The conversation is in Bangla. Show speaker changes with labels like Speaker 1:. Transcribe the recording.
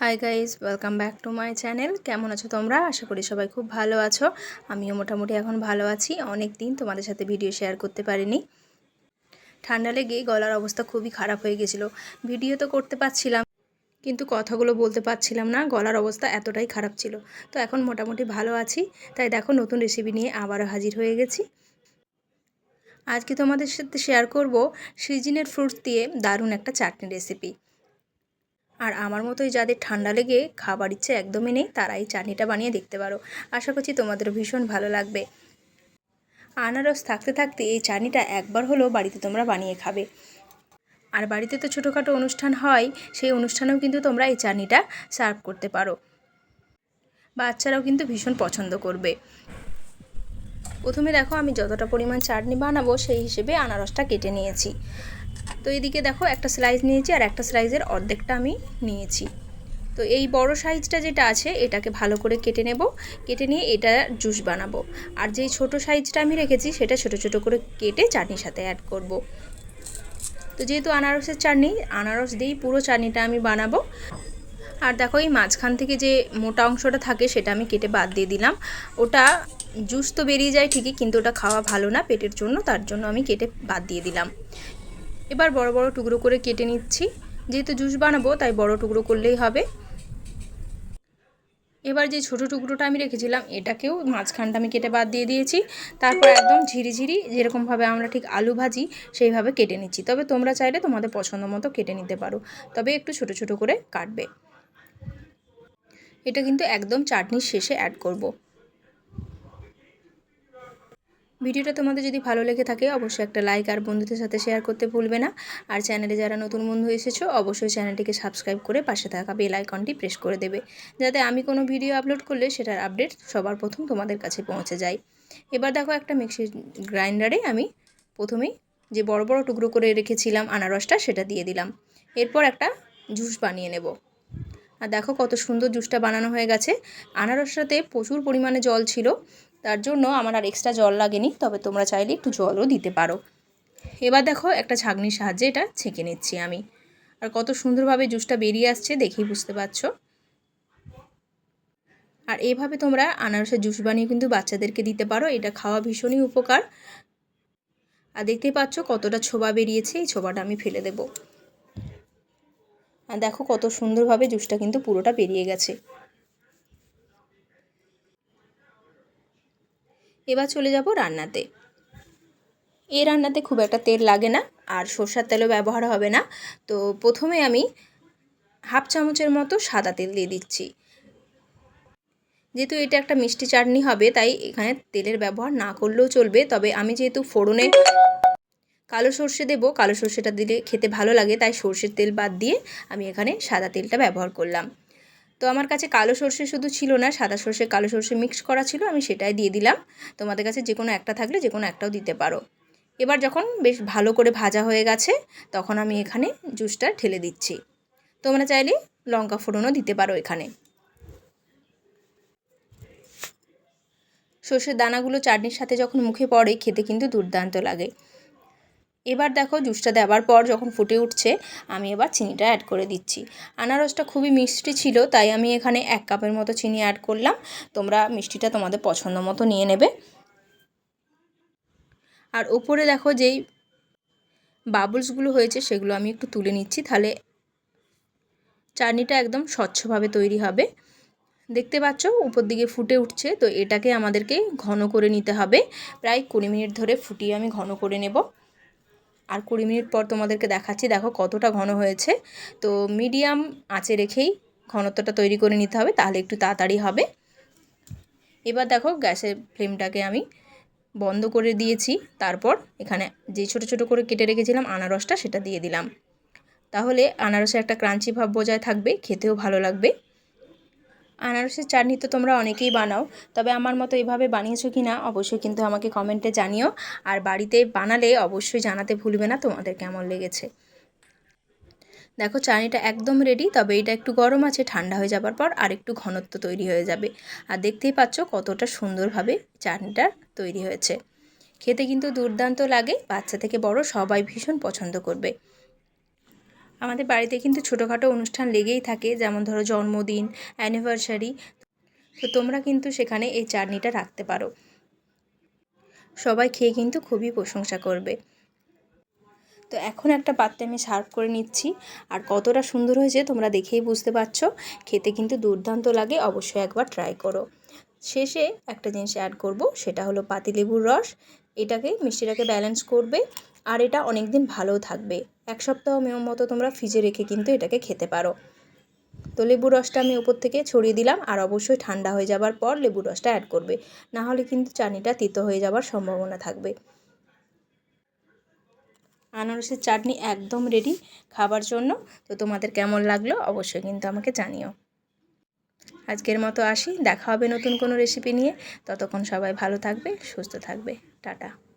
Speaker 1: Hi guys welcome back to my channel কেমন আছো তোমরা? আশা করি সবাই খুব ভালো আছো। আমিও মোটামুটি এখন ভালো আছি। অনেক দিন তোমাদের সাথে ভিডিও শেয়ার করতে পারিনি। ঠান্ডা লেগে গলার অবস্থা খুবই খারাপ হয়ে গেছিল। ভিডিও তো করতে পারছিলাম, কিন্তু কথাগুলো বলতে পারছিলাম না। গলার অবস্থা এতটাই খারাপ ছিল। তো এখন মোটামুটি ভালো আছি। তাই দেখো, নতুন রেসিপি নিয়ে আবারও হাজির হয়ে গেছি। আজকে তোমাদের সাথে শেয়ার করব সিজনের ফ্রুটস দিয়ে দারুণ একটা চাটনি রেসিপি আর আমার মতোই যাদের ঠান্ডা লেগে খাবার ইচ্ছে একদমই নেই তারা এই চাটনিটা বানিয়ে দেখতে পারো। আশা করছি তোমাদের ভীষণ ভালো লাগবে। আনারস থাকতে থাকতে এই চাটনিটা একবার হলেও বাড়িতে তোমরা বানিয়ে খাবে। আর বাড়িতে তো ছোটোখাটো অনুষ্ঠান হয়, সেই অনুষ্ঠানেও কিন্তু তোমরা এই চাটনিটা সার্ভ করতে পারো। বাচ্চারাও কিন্তু ভীষণ পছন্দ করবে। প্রথমে দেখো আমি যতটা পরিমাণ চাটনি বানাবো, সেই হিসেবে আনারসটা কেটে নিয়েছি। তো এদিকে দেখো একটা স্লাইস নিয়েছি আর একটা স্লাইসের অর্ধেকটা আমি নিয়েছি। তো এই বড় সাইজটা যেটা আছে, এটাকে ভালো করে কেটে নেব। কেটে নিয়ে এটা জুস বানাবো। আর যেই ছোট সাইজটা আমি রেখেছি, সেটা ছোট ছোট করে কেটে চাটনির সাথে অ্যাড করব। তো যেহেতু আনারসের চাটনি, আনারস দিয়েই পুরো চাটনিটা আমি বানাবো। আর দেখো এই মাঝখান থেকে যে মোটা অংশটা থাকে, সেটা আমি কেটে বাদ দিয়ে দিলাম। ওটা জুস তো বেরিয়ে যায় ঠিকই, কিন্তু ওটা খাওয়া ভালো না, পেটের জন্য, তার জন্য আমি কেটে বাদ দিয়ে দিলাম। এবার বড় বড় টুকরো করে কেটে নিচ্ছি। যেহেতু জুস বানাবো, তাই বড় টুকরো করলেই হবে। এবার যে ছোট টুকরোটা আমি রেখেছিলাম, এটাকেও মাঝখানটা আমি কেটে বাদ দিয়ে দিয়েছি। তারপর একদম ঝিরিঝিরি যেরকমভাবে আমরা ঠিক আলু ভাজি, সেইভাবে কেটে নিচ্ছি। তবে তোমরা চাইলে তোমাদের পছন্দ মতো কেটে নিতে পারো। তবে একটু ছোট ছোট করে কাটবে। এটা কিন্তু একদম চাটনির শেষে অ্যাড করব। ভিডিওটা তোমাদের যদি ভালো লেগে থাকে, অবশ্যই একটা লাইক আর বন্ধুদের সাথে শেয়ার করতে ভুলবে না। আর চ্যানেলে যারা নতুন বন্ধু এসেছ, অবশ্যই চ্যানেলটিকে সাবস্ক্রাইব করে পাশে থাকা বেল আইকনটি প্রেস করে দেবে। যাতে আমি কোনো ভিডিও আপলোড করলে সেটার আপডেট সবার প্রথম তোমাদের কাছে পৌঁছে যায়। এবার দেখো একটা মিক্সি গ্রাইন্ডারে আমি প্রথমেই যে বড় বড় টুকরো করে রেখেছিলাম আনারসটা, সেটা দিয়ে দিলাম। এরপর একটা জুস বানিয়ে নেব। আর দেখো কত সুন্দর জুসটা বানানো হয়ে গেছে। আনারসটাতে প্রচুর পরিমাণে জল ছিল। তার জন্য আমার আর এক্সট্রা জল লাগেনি, তবে তোমরা চাইলে একটু জলও দিতে পারো। এবার দেখো একটা ছাগনির সাহায্যে এটা ছেঁকে নিচ্ছি আমি। আর কত সুন্দরভাবে জুসটা বেরিয়ে আসছে দেখেই বুঝতে পারছ। আর এভাবে তোমরা আনারসের জুস বানিয়ে কিন্তু বাচ্চাদেরকে দিতে পারো, এটা খাওয়া ভীষণই উপকার। আর দেখতেই পাচ্ছ কতটা ছোবা বেরিয়েছে, এই ছোবাটা আমি ফেলে দেব। আর দেখো কত সুন্দরভাবে জুসটা কিন্তু পুরোটা বেরিয়ে গেছে। এবার চলে যাব রান্নাতে। এই রান্নাতে খুব একটা তেল লাগে না আর সর্ষার তেলও ব্যবহার হবে না। তো প্রথমে আমি হাফ চামচের মতো সাদা তেল দিয়ে দিচ্ছি। যেহেতু এটা একটা মিষ্টি চাটনি হবে, তাই এখানে তেলের ব্যবহার না করলেও চলবে। তবে আমি যেহেতু ফোড়নে কালো সর্ষে দেবো, কালো সর্ষেটা দিলে খেতে ভালো লাগে, তাই সর্ষের তেল বাদ দিয়ে আমি এখানে সাদা তেলটা ব্যবহার করলাম। তো আমার কাছে কালো সর্ষে শুধু ছিল না, সাদা সর্ষে, কালো সর্ষে মিক্স করা ছিল, আমি সেটাই দিয়ে দিলাম। তোমাদের কাছে যে কোনো একটা থাকলে যে কোনো একটাও দিতে পারো। এবার যখন বেশ ভালো করে ভাজা হয়ে গেছে, তখন আমি এখানে জুসটা ঢেলে দিচ্ছি। তোমরা চাইলে লঙ্কা ফোড়নও দিতে পারো এখানে। সর্ষের দানাগুলো চাটনির সাথে যখন মুখে পড়ে, খেতে কিন্তু দুর্দান্ত লাগে। এবার দেখো জুসটা দেওয়ার পর যখন ফুটে উঠছে, আমি এবার চিনিটা অ্যাড করে দিচ্ছি। আনারসটা খুবই মিষ্টি ছিল, তাই আমি এখানে এক কাপের মতো চিনি অ্যাড করলাম। তোমরা মিষ্টিটা তোমাদের পছন্দ মতো নিয়ে নেবে। আর ওপরে দেখো যেই বাবলসগুলো হয়েছে, সেগুলো আমি একটু তুলে নিচ্ছি, তাহলে চাটনিটা একদম স্বচ্ছভাবে তৈরি হবে। দেখতে পাচ্ছ, উপর দিকে ফুটে উঠছে, তো এটাকে আমাদেরকে ঘন করে নিতে হবে। প্রায় কুড়ি মিনিট ধরে ফুটিয়ে আমি ঘন করে নেব। আর কুড়ি মিনিট পর তোমাদেরকে দেখাচ্ছি, দেখো কতটা ঘন হয়েছে। তো মিডিয়াম আঁচে রেখেই ঘনত্বটা তৈরি করে নিতে হবে, তাহলে একটু তাড়াতাড়ি হবে। এবার দেখো গ্যাসের ফ্লেমটাকে আমি বন্ধ করে দিয়েছি, তারপর এখানে যে ছোট ছোট করে কেটে রেখেছিলাম আনারসটা সেটা দিয়ে দিলাম। তাহলে আনারসে একটা ক্রাঞ্চি ভাব বজায় থাকবে, খেতেও ভালো লাগবে। আনারসের চাটনি তো তোমরা অনেকেই বানাও, তবে আমার মতো এভাবে বানিয়েছো কি না অবশ্যই কিন্তু আমাকে কমেন্টে জানিও। আর বাড়িতে বানালে অবশ্যই জানাতে ভুলবে না, তোমাদের কেমন লেগেছে? দেখো, চাটনিটা একদম রেডি তবে এটা একটু গরম আছে, ঠান্ডা হয়ে যাবার পর আর একটু ঘনত্ব তৈরি হয়ে যাবে। আর দেখতেই পাচ্ছ কতটা সুন্দরভাবে চাটনিটা তৈরি হয়েছে। খেতে কিন্তু দুর্দান্ত লাগে, বাচ্চা থেকে বড় সবাই ভীষণ পছন্দ করবে। আমাদের বাড়িতে কিন্তু ছোটোখাটো অনুষ্ঠান লেগেই থাকে, যেমন ধরো জন্মদিন অ্যানিভার্সারি তো তোমরা কিন্তু সেখানে এই চাটনিটা রাখতে পারো। সবাই খেয়ে কিন্তু খুবই প্রশংসা করবে। তো এখন একটা পাত্রে আমি সার্ভ করে নিচ্ছি। আর কতটা সুন্দর হয়েছে তোমরা দেখেই বুঝতে পারছ। খেতে কিন্তু দুর্দান্ত লাগে, অবশ্যই একবার ট্রাই করো। শেষে একটা জিনিস অ্যাড করব, সেটা হলো পাতিলেবুর রস। এটাকে, মিষ্টিটাকে ব্যালেন্স করবে। আর এটা অনেক দিন ভালোও থাকবে। এক সপ্তাহ মতো তোমরা ফ্রিজে রেখে কিন্তু এটাকে খেতে পারো। তো লেবুর রসটা আমি ওপর থেকে ছড়িয়ে দিলাম আর অবশ্যই ঠান্ডা হয়ে যাবার পর লেবুর রসটা অ্যাড করবে। না হলে কিন্তু চাটনিটা তিতো হয়ে যাবার সম্ভাবনা থাকবে। আনারসের চাটনি একদম রেডি খাবার জন্য। তো তোমাদের কেমন লাগল অবশ্যই কিন্তু আমাকে জানিও। আজকের মতো আসি। দেখা হবে নতুন কোনো রেসিপি নিয়ে। ততক্ষণ সবাই ভালো থাকবে, সুস্থ থাকবে। টাটা।